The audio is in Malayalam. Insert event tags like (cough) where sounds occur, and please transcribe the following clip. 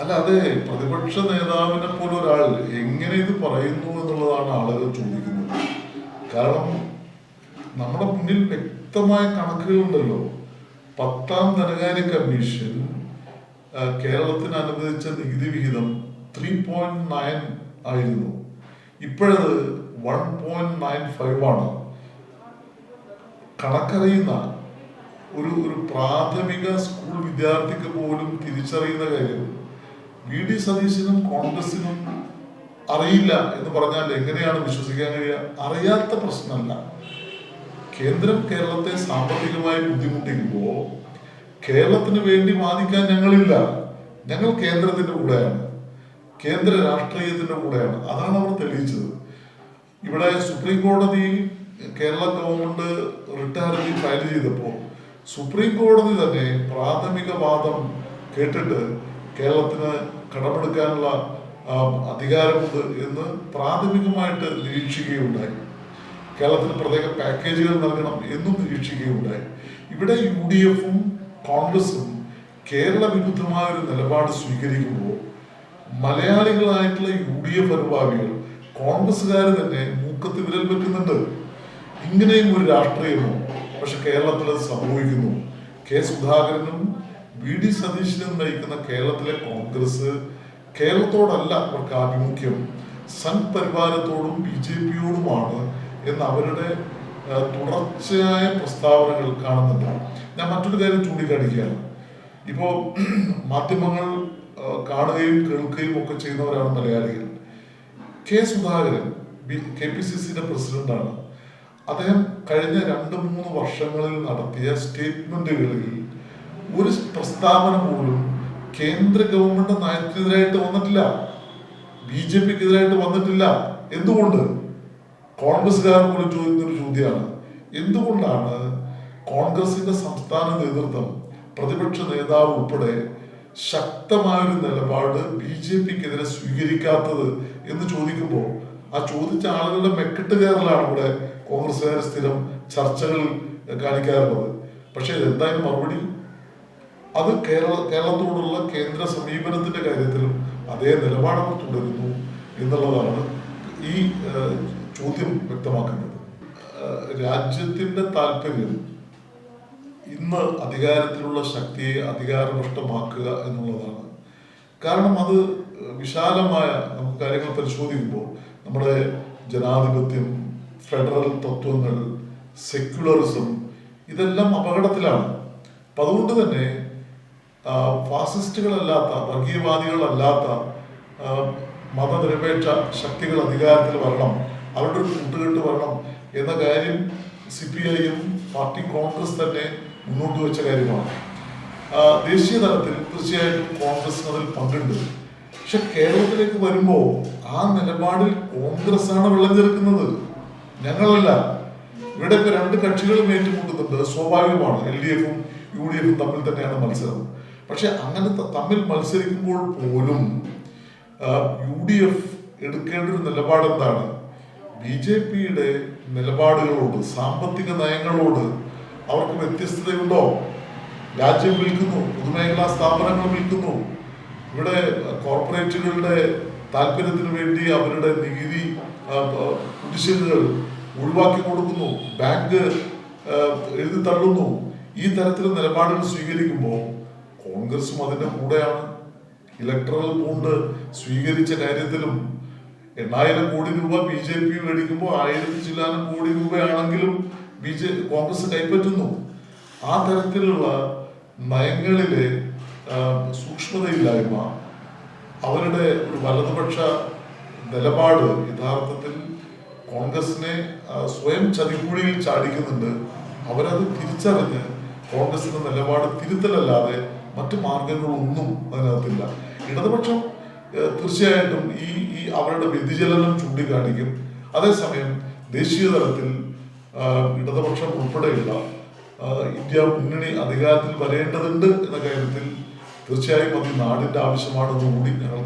അല്ല അതെ പ്രതിപക്ഷ നേതാവിനെ പോലെ ഒരാൾ എങ്ങനെ ഇത് പറയുന്നു എന്നുള്ളതാണ് ആളുകൾ ചോദിക്കുന്നത്. കാരണം നമ്മുടെ മുന്നിൽ വ്യക്തമായ കണക്കുകളുണ്ടല്ലോ. പത്താം ധനകാര്യ കമ്മീഷൻ കേരളത്തിന് അനുവദിച്ച നികുതി വിഹിതം ത്രീ പോയിന്റ് നയൻ ആയിരുന്നു. ഇപ്പോഴത് വൺ പോയിന്റ് നയൻ ഫൈവ് ആണ്. കണക്കറിയുന്ന ഒരു ഒരു പ്രാഥമിക സ്കൂൾ വിദ്യാർത്ഥിക്ക് പോലും തിരിച്ചറിയുന്ന കാര്യം. വി ഡി സതീശനും കോൺഗ്രസിനും അറിയില്ല എന്ന് പറഞ്ഞാൽ എങ്ങനെയാണ് വിശ്വസിക്കാൻ കഴിയുക? അറിയാത്ത പ്രശ്നമല്ല. കേന്ദ്രം കേരളത്തെ സാമ്പത്തികമായി ബുദ്ധിമുട്ടിക്കുമ്പോൾ കേരളത്തിന് വേണ്ടി വാദിക്കാൻ ഞങ്ങളില്ല. ഞങ്ങൾ കേന്ദ്രത്തിന്റെ കൂടെയാണ്. കേന്ദ്ര രാഷ്ട്രീയത്തിന്റെ കൂടെയാണ്. അതാണ് അവർ തെളിയിച്ചത്. ഇവിടെ സുപ്രീം കോടതി കേരള ഗവൺമെന്റ് റിട്ട് ഫയൽ ചെയ്തപ്പോൾ സുപ്രീം കോടതി തന്നെ പ്രാഥമിക വാദം കേട്ടിട്ട് കേരളത്തിന് കടമെടുക്കാനുള്ള അധികാരമുണ്ട് എന്ന് പ്രാഥമികമായിട്ട് നിരീക്ഷിക്കുകയുണ്ടായി. കേരളത്തിന് പ്രത്യേക പാക്കേജുകൾ നൽകണം എന്നും നിരീക്ഷിക്കുകയുണ്ടായി. ഇവിടെ യു ഡി എഫും കോൺഗ്രസും കേരള വിരുദ്ധമായ ഒരു നിലപാട് സ്വീകരിക്കുമ്പോൾ മലയാളികളായിട്ടുള്ള യു ഡി എഫ് അനുഭാവികൾ കോൺഗ്രസ്സുകാർ തന്നെ മൂക്കത്ത് വിരൽ വെക്കുന്നുണ്ട്. ഇങ്ങനെയും ഒരു രാഷ്ട്രീയമോ പക്ഷെ കേരളത്തിൽ സംഭവിക്കുന്നു. കെ സുധാകരനും വി ഡി സതീശനും നയിക്കുന്ന കേരളത്തിലെ കോൺഗ്രസ് കേരളത്തോടല്ല അവർക്ക് ആഭിമുഖ്യം. സംഘ് പരിവാരത്തോടും ബി ജെ പിയോടുമാണ് എന്ന് അവരുടെ തുടർച്ചയായ പ്രസ്താവനകൾ കാണുന്നുണ്ട്. ഞാൻ മറ്റൊരു കാര്യം ചൂണ്ടിക്കാണിക്കുകയാണ്. ഇപ്പോൾ (clears throat) മാധ്യമങ്ങൾ കാണുകയും കേൾക്കുകയും ഒക്കെ ചെയ്യുന്നവരാണ് മലയാളികൾ. K Sudhakaran K P C സിയുടെ പ്രസിഡന്റാണ്. അദ്ദേഹം കഴിഞ്ഞ രണ്ട് മൂന്ന് വർഷങ്ങളിൽ നടത്തിയ സ്റ്റേറ്റ്മെന്റുകളിൽ ഒരു പ്രസ്താവന പോലും കേന്ദ്ര ഗവൺമെന്റ് നയത്തിനെതിരായിട്ട് വന്നിട്ടില്ല. ബി ജെ പിക്ക് എതിരായിട്ട് വന്നിട്ടില്ല. എന്തുകൊണ്ട്? കോൺഗ്രസ്സുകാർ പോലും ചോദിക്കുന്ന ഒരു ചോദ്യമാണ്. എന്തുകൊണ്ടാണ് കോൺഗ്രസിന്റെ സംസ്ഥാന നേതൃത്വം പ്രതിപക്ഷ നേതാവ് ഉൾപ്പെടെ ശക്തമായൊരു നിലപാട് ബി ജെ പിക്കെതിരെ സ്വീകരിക്കാത്തത് എന്ന് ചോദിക്കുമ്പോൾ ആ ചോദിച്ച ആളുകളുടെ മെക്കെട്ട് കയറലാണ് ഇവിടെ കോൺഗ്രസ്സുകാർ സ്ഥിരം ചർച്ചകൾ കാണിക്കാറുള്ളത്. പക്ഷെ ഇതെന്തായാലും മറുപടി അത് കേരള കേരളത്തോടുള്ള കേന്ദ്ര സമീപനത്തിന്റെ കാര്യത്തിലും അതേ നിലപാടുകൾ തുടരുന്നു എന്നുള്ളതാണ് ഈ ചോദ്യം വ്യക്തമാക്കുന്നത്. രാജ്യത്തിന്റെ താല്പര്യം ഇന്ന് അധികാരത്തിലുള്ള ശക്തിയെ അധികാരനഷ്ടമാക്കുക എന്നുള്ളതാണ്. കാരണം അത് വിശാലമായ നമുക്ക് കാര്യങ്ങൾ പരിശോധിക്കുമ്പോൾ നമ്മുടെ ജനാധിപത്യം ഫെഡറൽ തത്വങ്ങൾ സെക്യുലറിസം ഇതെല്ലാം അപകടത്തിലാണ്. അപ്പം അതുകൊണ്ട് തന്നെ ഫാസിസ്റ്റുകളല്ലാത്ത വർഗീയവാദികളല്ലാത്ത മതനിരപേക്ഷ ശക്തികൾ അധികാരത്തിൽ വരണം അവരുടെ ഒരു കൂട്ടുകെട്ട് വരണം എന്ന കാര്യം സി പി ഐയും പാർട്ടി കോൺഗ്രസ് തന്നെ മുന്നോട്ട് വെച്ച കാര്യമാണ്. ദേശീയ തലത്തിൽ തീർച്ചയായിട്ടും കോൺഗ്രസ് അതിൽ പങ്കുണ്ട്. പക്ഷെ കേരളത്തിലേക്ക് വരുമ്പോൾ ആ നിലപാടിൽ കോൺഗ്രസ് ആണ് വെള്ളം ചേർക്കുന്നത്. ഞങ്ങളല്ല. ഇവിടെ ഇപ്പൊ രണ്ട് കക്ഷികളും ഏറ്റുമുട്ടുന്നുണ്ട്. സ്വാഭാവികമാണ്. എൽ ഡി എഫും യു ഡി എഫും തമ്മിൽ തന്നെയാണ് മത്സരം. പക്ഷെ അങ്ങനത്തെ തമ്മിൽ മത്സരിക്കുമ്പോൾ പോലും യു ഡി എഫ് എടുക്കേണ്ട ഒരു നിലപാട് എന്താണ്? ബി ജെ പിയുടെ നിലപാടുകളോട് സാമ്പത്തിക നയങ്ങളോട് അവർക്ക് വ്യത്യസ്തതയുണ്ടോ? രാജ്യം വിൽക്കുന്നു പൊതുമേഖലാ സ്ഥാപനങ്ങൾ വിൽക്കുന്നു. ഇവിടെ കോർപ്പറേറ്റുകളുടെ താല്പര്യത്തിന് വേണ്ടി അവരുടെ നികുതി കുടിശ്ശികകൾ ഒഴിവാക്കി കൊടുക്കുന്നു. ബാങ്ക് എഴുതി തള്ളുന്നു. ഈ തരത്തിലുള്ള നിലപാടുകൾ സ്വീകരിക്കുമ്പോൾ കോൺഗ്രസും അതിന്റെ കൂടെയാണ്. ഇലക്ട്രൽ ബോണ്ട് സ്വീകരിച്ച കാര്യത്തിലും എണ്ണായിരം കോടി രൂപ ബി ജെ പി മേടിക്കുമ്പോൾ ആയിരത്തി ചില്ലാനം കോടി രൂപയാണെങ്കിലും ബി ജെ കോൺഗ്രസ് കൈപ്പറ്റുന്നു. ആ തരത്തിലുള്ള നയങ്ങളിലെ സൂക്ഷ്മതയില്ലായ്മ അവരുടെ ഒരു വലതുപക്ഷ നിലപാട് യഥാർത്ഥത്തിൽ കോൺഗ്രസിനെ സ്വയം ചതിക്കുഴിയിൽ ചാടിക്കുന്നുണ്ട്. അവരത് തിരിച്ചറിഞ്ഞ് കോൺഗ്രസിന്റെ നിലപാട് തിരുത്തലല്ലാതെ മറ്റു മാർഗങ്ങളൊന്നും അതിനകത്തില്ല. ഇടതുപക്ഷം തീർച്ചയായിട്ടും ഈ ഈ അവരുടെ വ്യതിചലനം ചൂണ്ടിക്കാണിക്കും. അതേസമയം ദേശീയ തലത്തിൽ ഇടതുപക്ഷം ഉൾപ്പെടെയുള്ള ഇന്ത്യ മുന്നണി അധികാരത്തിൽ വരേണ്ടതുണ്ട് എന്ന കാര്യത്തിൽ തീർച്ചയായും അത് ഈ ആവശ്യമാണെന്നുകൂടി ആവശ്യമാണെന്ന് കൂടി ഞങ്ങൾ